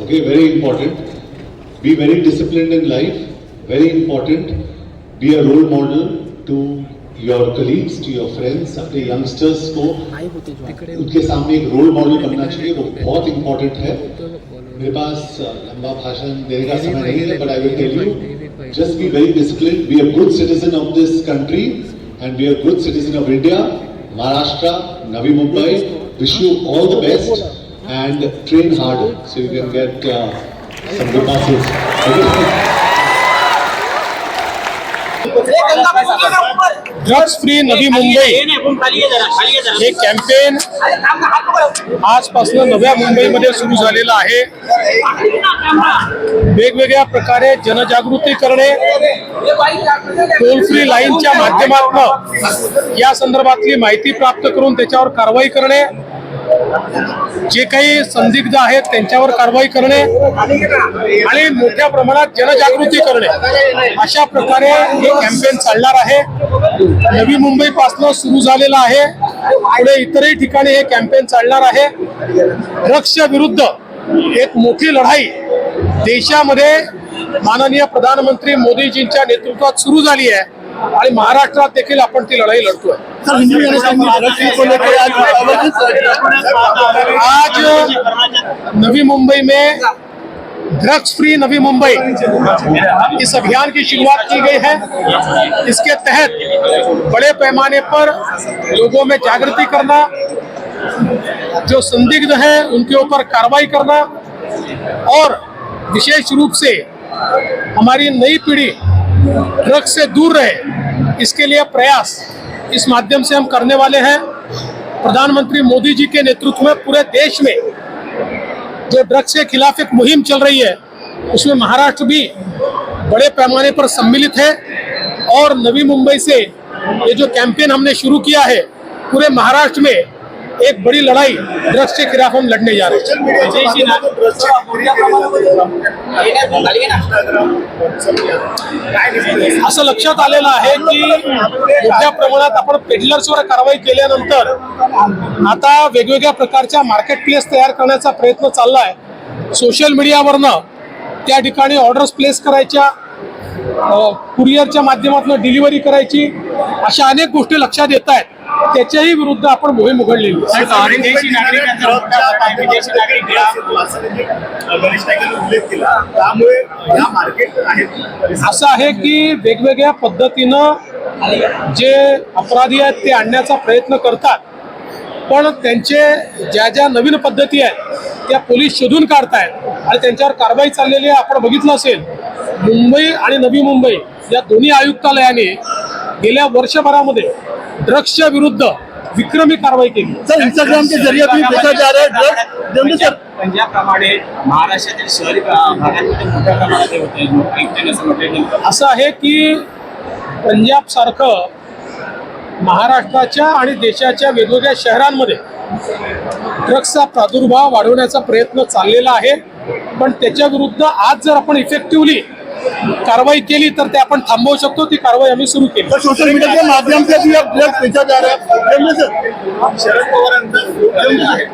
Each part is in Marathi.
Okay, very important. Be very disciplined in life. Very important. Be a role model to your colleagues, to your friends, अपने youngsters को उनके सामने एक रोल मॉडल बनना चाहिए वो बहुत इंपॉर्टेंट है मेरे पास लंबा भाषण देने का समय नहीं है but I will tell you just be very discipline be a good citizen of this country and be a good citizen of India Maharashtra Navi Mumbai wish you all the best and train hard so you can get uh, some good passes. Drugs free Navi Mumbai हे कॅम्पेन आजपासून नव्या मुंबईमध्ये सुरू झालेलं आहे वेगवेगळ्या प्रकारे जनजागृती करणे टोल फ्री लाईनच्या माध्यमातून या संदर्भातली माहिती प्राप्त करून त्याच्यावर कारवाई करणे जे काही संदिग्ध आहेत त्यांच्यावर कारवाई करणे आणि मोठ्या प्रमाणात जनजागृती करणे. अशा प्रकारे हे कॅम्पेन चालणार आहे. नवी मुंबई पासनं सुरू झालेलं आहे. पुढे इतरही ठिकाणी हे कॅम्पेन चालणार आहे. ड्रग्सच्या विरुद्ध एक मोठी लढाई देशामध्ये माननीय प्रधानमंत्री मोदीजींच्या नेतृत्वात सुरू झाली आहे. आणि महाराष्ट्रात देखील आपण ती लढाई लढतोय. आज नवी मुंबई में ड्रग्स फ्री नवी मुंबई. इस अभियान की शुरुआत की गई है। इसके तहत बड़े पैमाने पर लोगों में जागृति करना, जो संदिग्ध है, उनके ऊपर कार्रवाई करना और विशेष रूप से हमारी नई पीढ़ी ड्रग्स से दूर रहे, इसके लिए प्रयास इस माध्यम से हम करने वाले हैं। प्रधानमंत्री मोदी जी के नेतृत्व में पूरे देश में जो ड्रग्स के खिलाफ एक मुहिम चल रही है, उसमें महाराष्ट्र भी बड़े पैमाने पर सम्मिलित है और नवी मुंबई से ये जो कैंपेन हमने शुरू किया है, पूरे महाराष्ट्र में एक बड़ी लड़ाई ड्रग्स के खिलाफ हम लड़ने जा रहे हैं। असं लक्षात आलेलं आहे की मोठ्या प्रमाणात आपण पेडलर्सवर कारवाई केल्यानंतर आता वेगवेगळ्या प्रकारच्या मार्केट प्लेस तयार करण्याचा प्रयत्न चालला आहे सोशल मीडियावरनं त्या ठिकाणी ऑर्डर्स प्लेस करायच्या कुरिअरच्या माध्यमातून डिलिव्हरी करायची अशा अनेक गोष्टी लक्षात येत आहेत. त्याच्याही विरुद्ध आपण मोहीम उघडलेली. आहेत. असं आहे की वेगवेगळ्या पद्धतीनं जे अपराधी आहेत ते आणण्याचा प्रयत्न करतात. पण त्यांचे ज्या ज्या नवीन पद्धती आहेत त्या पोलीस शोधून काढतायत आणि त्यांच्यावर कारवाई चाललेली आहे आपण बघितलं असेल. मुंबई आणि नवी मुंबई या दोन्ही आयुक्तालयाने गेल्या वर्षभरामध्ये ड्रग्सच्या विरुद्ध विक्रमी कारवाई केली. सर इंस्टाग्राम के जरिए भी बेचा जा रहा है ड्रग्स जल्दी सर. पंजाबप्रमाणे महाराष्ट्रातील शहरी भागांमध्ये मोठ्या प्रमाणात हे होते. लोक ऐकतील असं म्हटलं गेलं. असं आहे की पंजाब सारखं महाराष्ट्राच्या आणि देशाच्या वेगवेगळ्या शहरांमध्ये ड्रग्सचा प्रादुर्भाव वाढवण्याचा प्रयत्न चाललेला आहे. पण त्याच्या विरुद्ध आज जर आपण इफेक्टिव्हली कारवाई केली तर ते आपण थांबवू शकतो ती कारवाई आम्ही सुरू केली. सोशल मीडिया के माध्यम से भी अब ड्रग्स बेचा जा रहा है शरद आहे.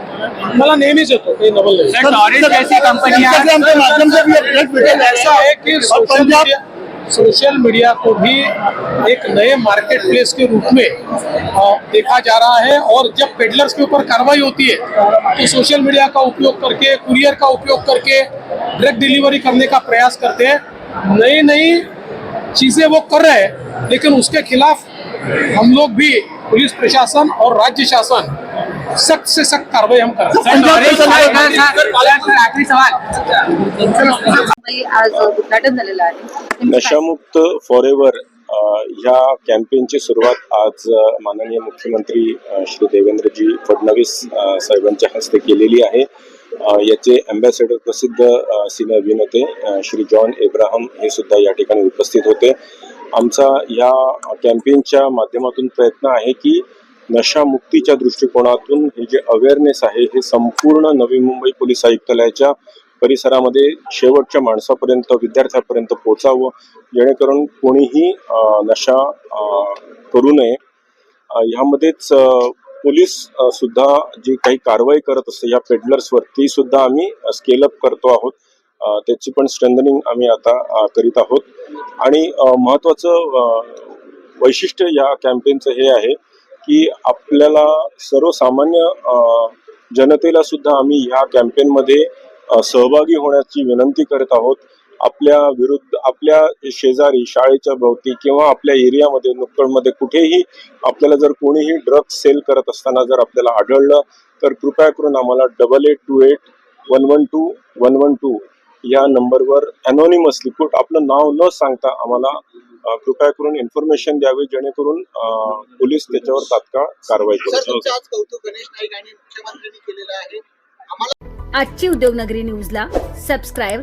मला नेहमीच येतो काही नवल नाही. सर ऑरेंज जैसी कंपनियाँ के माध्यम से भी अब ड्रग्स बेचा जा रहा है है कि सोशल मीडिया सोशल मीडिया को भी एक नए मार्केट प्लेस के रूप में देखा जा रहा है और जब पेडलर्स के ऊपर कार्रवाई होती है तो सोशल मीडिया का उपयोग करके कुरियर का उपयोग करके ड्रग डिलीवरी करने का प्रयास करते हैं। नई नई चीज़ें वो कर रहे हैं लेकिन उसके खिलाफ हम लोग भी पुलिस प्रशासन और राज्य शासन सख्त से सख्त कार्रवाई हम कर हैं। नशामुक्त फॉर एव्हर ह्या कॅम्पेनची सुरुवात आज माननीय मुख्यमंत्री श्री देवेंद्रजी फडणवीस साहेबांच्या हस्ते केलेली आहे. याचे अँबॅसेडर प्रसिद्ध सिने अभिनेते श्री जॉन एब्राहम हे सुद्धा या ठिकाणी उपस्थित होते. आमचा या कॅम्पेनच्या माध्यमातून प्रयत्न आहे की नशामुक्तीच्या दृष्टिकोनातून हे जे अवेअरनेस आहे हे संपूर्ण नवी मुंबई पोलीस आयुक्तालयाच्या परिसरामध्ये शेवटच्या माणसापर्यंत विद्यार्थ्यापर्यंत पोहोचावं जेणेकरून कोणीही नशा करू नये. ह्यामध्येच पोलीस सुद्धा जी काही कारवाई करत असते या पेडलर्सवर ती सुद्धा आम्ही स्केल अप करतो आहोत. त्याची पण स्ट्रेंथनिंग आम्ही आता करीत आहोत. आणि महत्वाचं महत्त्वाचं वैशिष्ट्य या कॅम्पेनचं हे आहे की आपल्याला सर्वसामान्य जनतेला सुद्धा आम्ही ह्या कॅम्पेनमध्ये सहभागी होण्याची विनंती करत आहोत. आपल्या विरुद्ध आपल्या शेजारी शाळेच्या भोवती किंवा आपल्या एरियामध्ये नुक्कडमध्ये कुठेही आपल्याला जर कोणीही ड्रग्ज सेल करत असताना जर आपल्याला आढळलं तर कृपया करून आम्हाला double eight two eight one one two one one two या नंबरवर अनॉनिमसली कुठ आपलं नाव न सांगता आम्हाला कृपया करून इन्फॉर्मेशन द्यावी जेणेकरून पोलीस त्याच्यावर तात्काळ कारवाई सर करू तुमचं आज कौतुक गणेश नाईक आणि मुख्यमंत्र्यांनी केलेलं आहे. आजची उद्योगनगरी न्यूजला सबस्क्राईब